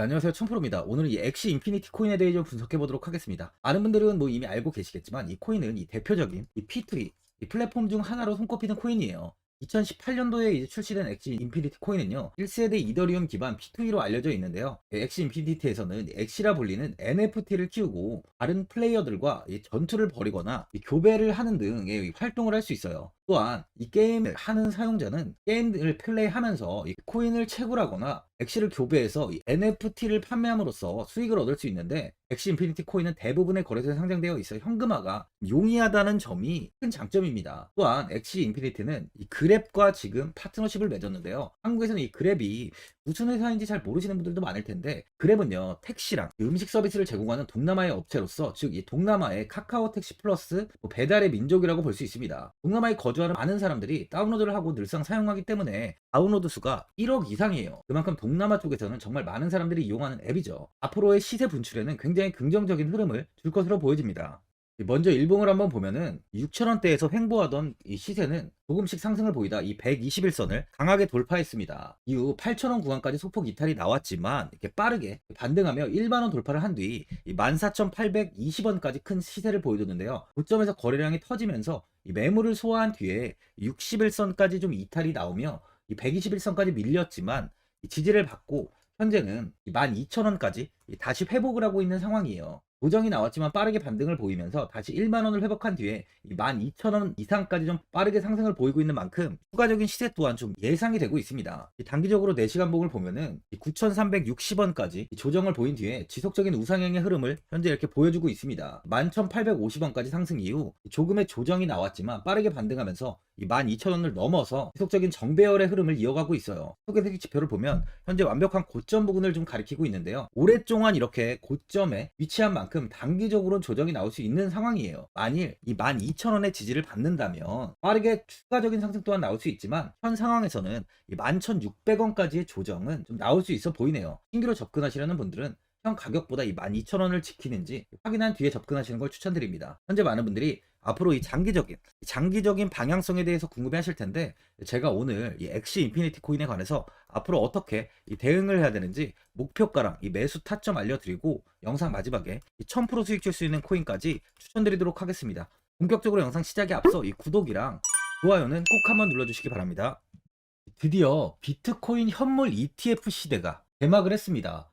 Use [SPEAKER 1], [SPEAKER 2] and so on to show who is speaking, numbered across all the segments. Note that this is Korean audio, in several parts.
[SPEAKER 1] 네, 안녕하세요 청프로입니다. 오늘은 이 엑시 인피니티 코인에 대해 좀 분석해 보도록 하겠습니다. 많은 분들은 뭐 이미 알고 계시겠지만 이 코인은 이 대표적인 이 P2E 이 플랫폼 중 하나로 손꼽히는 코인이에요. 2018년도에 이제 출시된 엑시 인피니티 코인은요 1세대 이더리움 기반 P2E로 알려져 있는데요 엑시 인피니티에서는 엑시라 불리는 NFT를 키우고 다른 플레이어들과 이 전투를 벌이거나 이 교배를 하는 등의 활동을 할 수 있어요 또한 이 게임을 하는 사용자는 게임을 플레이하면서 이 코인을 채굴하거나 엑시를 교배해서 이 NFT를 판매함으로써 수익을 얻을 수 있는데 엑시 인피니티 코인은 대부분의 거래소에 상장되어 있어 현금화가 용이하다는 점이 큰 장점입니다. 또한 엑시 인피니티는 이 그 랩과 지금 파트너십을 맺었는데요. 한국에서는 이 그랩이 무슨 회사인지 잘 모르시는 분들도 많을 텐데 그랩은요 택시랑 음식 서비스를 제공하는 동남아의 업체로서 즉 이 동남아의 카카오 택시 플러스 뭐 배달의 민족이라고 볼 수 있습니다. 동남아에 거주하는 많은 사람들이 다운로드를 하고 늘상 사용하기 때문에 다운로드 수가 1억 이상이에요. 그만큼 동남아 쪽에서는 정말 많은 사람들이 이용하는 앱이죠. 앞으로의 시세 분출에는 굉장히 긍정적인 흐름을 줄 것으로 보여집니다. 먼저 일봉을 한번 보면은 6천원대에서 횡보하던 이 시세는 조금씩 상승을 보이다 이 121선을 강하게 돌파했습니다. 이후 8천원 구간까지 소폭 이탈이 나왔지만 이렇게 빠르게 반등하며 1만원 돌파를 한 뒤 14,820원까지 큰 시세를 보여줬는데요. 고점에서 거래량이 터지면서 이 매물을 소화한 뒤에 61선까지 좀 이탈이 나오며 이 121선까지 밀렸지만 이 지지를 받고 현재는 12,000원까지 다시 회복을 하고 있는 상황이에요. 고정이 나왔지만 빠르게 반등을 보이면서 다시 1만원을 회복한 뒤에 12,000원 이상까지 좀 빠르게 상승을 보이고 있는 만큼 추가적인 시세 또한 좀 예상이 되고 있습니다. 단기적으로 4시간 봉을 보면은 9,360원까지 조정을 보인 뒤에 지속적인 우상향의 흐름을 현재 이렇게 보여주고 있습니다. 11,850원까지 상승 이후 조금의 조정이 나왔지만 빠르게 반등하면서 12,000원을 넘어서 지속적인 정배열의 흐름을 이어가고 있어요. 소개팅 지표를 보면 현재 완벽한 고점 부근을 좀 가리키고 있는데요. 오랫동안 이렇게 고점에 위치한 만큼 단기적으로 조정이 나올 수 있는 상황이에요. 만일 이 12,000원의 지지를 받는다면 빠르게 추가적인 상승 또한 나올 수 있지만 현 상황에서는 이 11,600원까지의 조정은 좀 나올 수 있어 보이네요. 신규로 접근하시려는 분들은 현 가격보다 이 12,000원을 지키는지 확인한 뒤에 접근하시는 걸 추천드립니다. 현재 많은 분들이 앞으로 이 장기적인 장기적인 방향성에 대해서 궁금해 하실 텐데 제가 오늘 이 엑시 인피니티 코인에 관해서 앞으로 어떻게 이 대응을 해야 되는지 목표가랑 이 매수 타점 알려드리고 영상 마지막에 이1000% 수익 줄 수 있는 코인까지 추천드리도록 하겠습니다. 본격적으로 영상 시작에 앞서 이 구독이랑 좋아요는 꼭 한번 눌러주시기 바랍니다. 드디어 비트코인 현물 ETF 시대가 개막을 했습니다.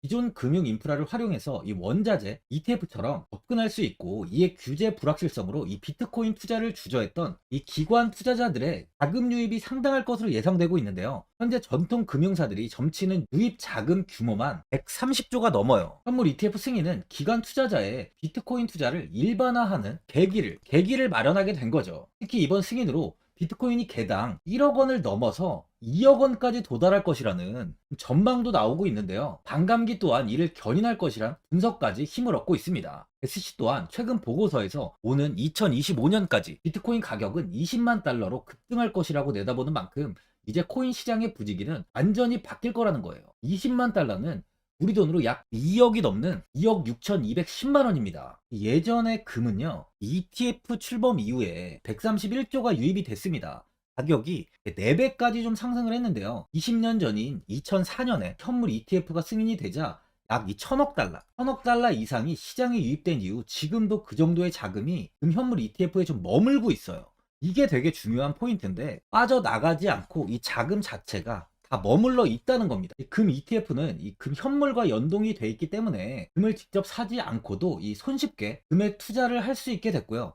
[SPEAKER 1] 기존 금융 인프라를 활용해서 이 원자재 ETF처럼 접근할 수 있고 이에 규제 불확실성으로 이 비트코인 투자를 주저했던 이 기관 투자자들의 자금 유입이 상당할 것으로 예상되고 있는데요. 현재 전통 금융사들이 점치는 유입 자금 규모만 130조가 넘어요. 현물 ETF 승인은 기관 투자자의 비트코인 투자를 일반화하는 계기를 계기를 마련하게 된 거죠. 특히 이번 승인으로 비트코인이 개당 1억 원을 넘어서 2억 원까지 도달할 것이라는 전망도 나오고 있는데요. 반감기 또한 이를 견인할 것이란 분석까지 힘을 얻고 있습니다. SC 또한 최근 보고서에서 오는 2025년까지 비트코인 가격은 20만 달러로 급등할 것이라고 내다보는 만큼 이제 코인 시장의 부지기는 완전히 바뀔 거라는 거예요. 20만 달러는 우리 돈으로 약 2억이 넘는 2억 6,210만 원입니다. 예전의 금은요, ETF 출범 이후에 131조가 유입이 됐습니다. 가격이 4배까지 좀 상승을 했는데요. 20년 전인 2004년에 현물 ETF가 승인이 되자 약 2천억 달러, 1천억 달러 이상이 시장에 유입된 이후 지금도 그 정도의 자금이 금 현물 ETF에 좀 머물고 있어요. 이게 되게 중요한 포인트인데 빠져나가지 않고 이 자금 자체가 다 머물러 있다는 겁니다. 이금 ETF는 이 금 현물과 연동이 돼 있기 때문에 금을 직접 사지 않고도 이 손쉽게 금에 투자를 할 수 있게 됐고요.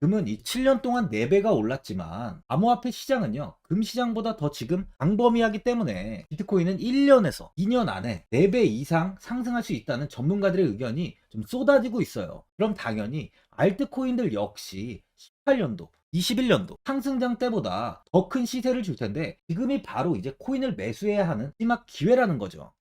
[SPEAKER 1] 금은 이 7년 동안 4배가 올랐지만 암호화폐 시장은요 금 시장보다 더 지금 광범위하기 때문에 비트코인은 1년에서 2년 안에 4배 이상 상승할 수 있다는 전문가들의 의견이 좀 쏟아지고 있어요. 그럼 당연히 알트코인들 역시 18년도 21년도 상승장 때보다 더 큰 시세를 줄 텐데 지금이 바로 이제 코인을 매수해야 하는 마지막 기회라는 거죠.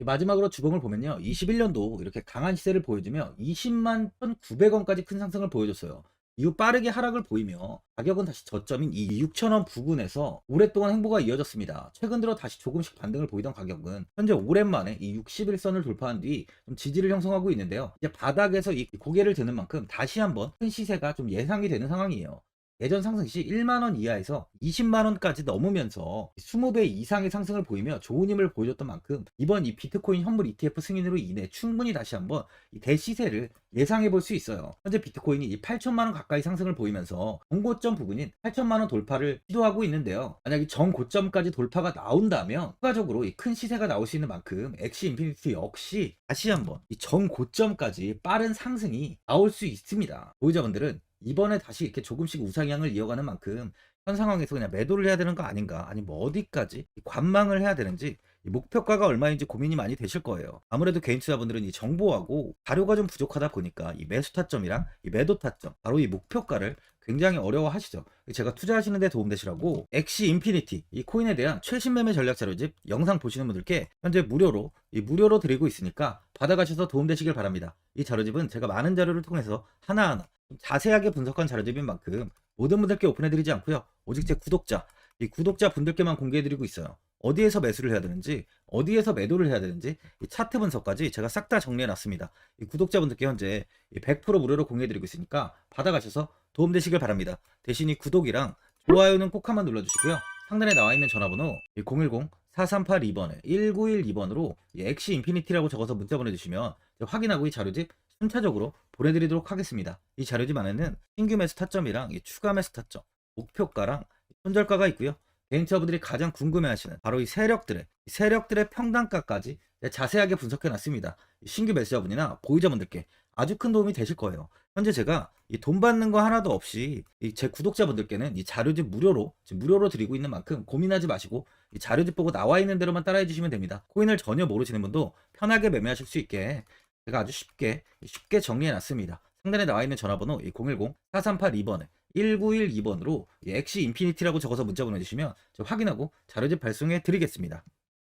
[SPEAKER 1] 마지막으로 주봉을 보면요 21년도 이렇게 강한 시세를 보여주며 20만 1,900원까지 큰 상승을 보여줬어요 이후 빠르게 하락을 보이며 가격은 다시 저점인 이 6천원 부근에서 오랫동안 행보가 이어졌습니다. 최근 들어 다시 조금씩 반등을 보이던 가격은 현재 오랜만에 이 61선을 돌파한 뒤 좀 지지를 형성하고 있는데요. 이제 바닥에서 이 고개를 드는 만큼 다시 한번 큰 시세가 좀 예상이 되는 상황이에요. 예전 상승 시 1만원 이하에서 20만원까지 넘으면서 20배 이상의 상승을 보이며 좋은 힘을 보여줬던 만큼 이번 이 비트코인 현물 ETF 승인으로 인해 충분히 다시 한번 이 대시세를 예상해 볼 수 있어요. 현재 비트코인이 이 8천만원 가까이 상승을 보이면서 정고점 부근인 8천만원 돌파를 시도하고 있는데요. 만약 이 정고점까지 돌파가 나온다면 추가적으로 이큰 시세가 나올 수 있는 만큼 엑시 인피니티 역시 다시 한번 이 정고점까지 빠른 상승이 나올 수 있습니다. 보유자분들은 이번에 다시 이렇게 조금씩 우상향을 이어가는 만큼 현 상황에서 그냥 매도를 해야 되는 거 아닌가 아니 뭐 어디까지 관망을 해야 되는지 이 목표가가 얼마인지 고민이 많이 되실 거예요. 아무래도 개인 투자분들은 이 정보하고 자료가 좀 부족하다 보니까 이 매수 타점이랑 이 매도 타점 바로 이 목표가를 굉장히 어려워하시죠. 제가 투자하시는 데 도움되시라고 엑시 인피니티 이 코인에 대한 최신 매매 전략 자료집 영상 보시는 분들께 현재 무료로 이 무료로 드리고 있으니까 받아가셔서 도움되시길 바랍니다. 이 자료집은 제가 많은 자료를 통해서 하나하나 좀 자세하게 분석한 자료집인 만큼 모든 분들께 오픈해드리지 않고요. 오직 제 구독자, 이 구독자 분들께만 공개해드리고 있어요. 어디에서 매수를 해야 되는지, 어디에서 매도를 해야 되는지, 이 차트 분석까지 제가 싹 다 정리해놨습니다. 이 구독자분들께 현재 100% 무료로 공개해드리고 있으니까 받아가셔서 도움되시길 바랍니다. 대신 이 구독이랑 좋아요는 꼭 한번 눌러주시고요. 상단에 나와 있는 전화번호 010-4382번에 1912번으로 엑시 인피니티라고 적어서 문자 보내주시면 확인하고 이 자료집 순차적으로 보내드리도록 하겠습니다. 이 자료집 안에는 신규 매수 타점이랑 이 추가 매수 타점, 목표가랑 손절가가 있고요. 개인 투자분들이 가장 궁금해하시는 바로 이 세력들의 이 세력들의 평단가까지 자세하게 분석해 놨습니다. 신규 매수자분이나 보유자분들께 아주 큰 도움이 되실 거예요. 현재 제가 이 돈 받는 거 하나도 없이 이제 구독자분들께는 이 자료집 무료로 무료로 드리고 있는 만큼 고민하지 마시고 이 자료집 보고 나와 있는 대로만 따라해 주시면 됩니다. 코인을 전혀 모르시는 분도 편하게 매매하실 수 있게 제가 아주 쉽게 쉽게 정리해 놨습니다. 상단에 나와 있는 전화번호 010-4382번에 1912번으로 엑시 인피니티라고 적어서 문자 보내주시면 확인하고 자료집 발송해 드리겠습니다.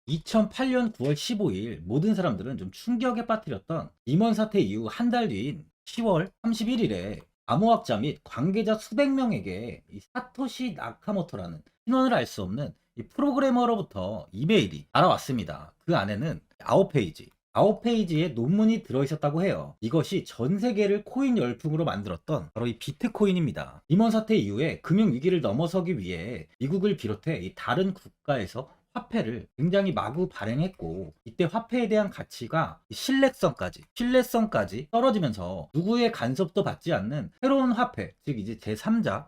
[SPEAKER 1] 2008년 9월 15일 모든 사람들은 좀 충격에 빠뜨렸던 임원 사태 이후 한 달 뒤인 10월 31일에 암호학자 및 관계자 수백 명에게 이 사토시 나카모토라는 신원을 알 수 없는 이 프로그래머로부터 이메일이 알아왔습니다. 그 안에는 9페이지, 9페이지에 논문이 들어있었다고 해요. 이것이 전 세계를 코인 열풍으로 만들었던 바로 이 비트코인입니다. 임원 사태 이후에 금융위기를 넘어서기 위해 미국을 비롯해 이 다른 국가에서 화폐를 굉장히 마구 발행했고 이때 화폐에 대한 가치가 신뢰성까지 신뢰성까지 떨어지면서 누구의 간섭도 받지 않는 새로운 화폐 즉 이제 제3자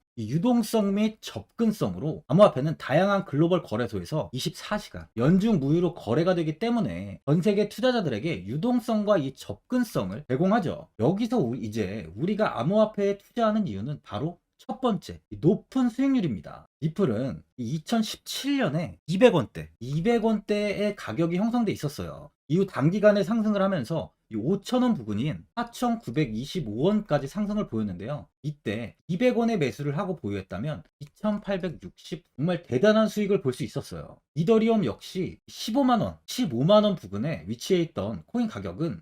[SPEAKER 1] 이 유동성 및 접근성으로 암호화폐는 다양한 글로벌 거래소에서 24시간 연중 무휴로 거래가 되기 때문에 전 세계 투자자들에게 유동성과 이 접근성을 제공하죠. 여기서 우- 이제 우리가 암호화폐에 투자하는 이유는 바로 첫 번째, 이 높은 수익률입니다. 리플은 2017년에 200원대, 200원대의 가격이 형성돼 있었어요. 이후 단기간에 상승을 하면서 이 5,000원 부근인 4,925원까지 상승을 보였는데요. 이때 200원의 매수를 하고 보유했다면 2,860 정말 대단한 수익을 볼 수 있었어요. 이더리움 역시 15만원, 15만원 부근에 위치해 있던 코인 가격은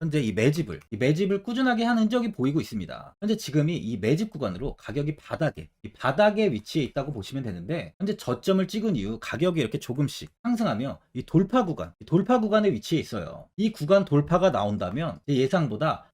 [SPEAKER 1] 현재 이 매집을 이 매집을 꾸준하게 한 흔적이 보이고 있습니다. 현재 지금이 이 매집 구간으로 가격이 바닥에 이 바닥에 위치해 있다고 보시면 되는데 현재 저점을 찍은 이후 가격이 이렇게 조금씩 상승하며 이 돌파 구간 이 돌파 구간에 위치해 있어요. 이 구간 돌파가 나온다면 제 예상보다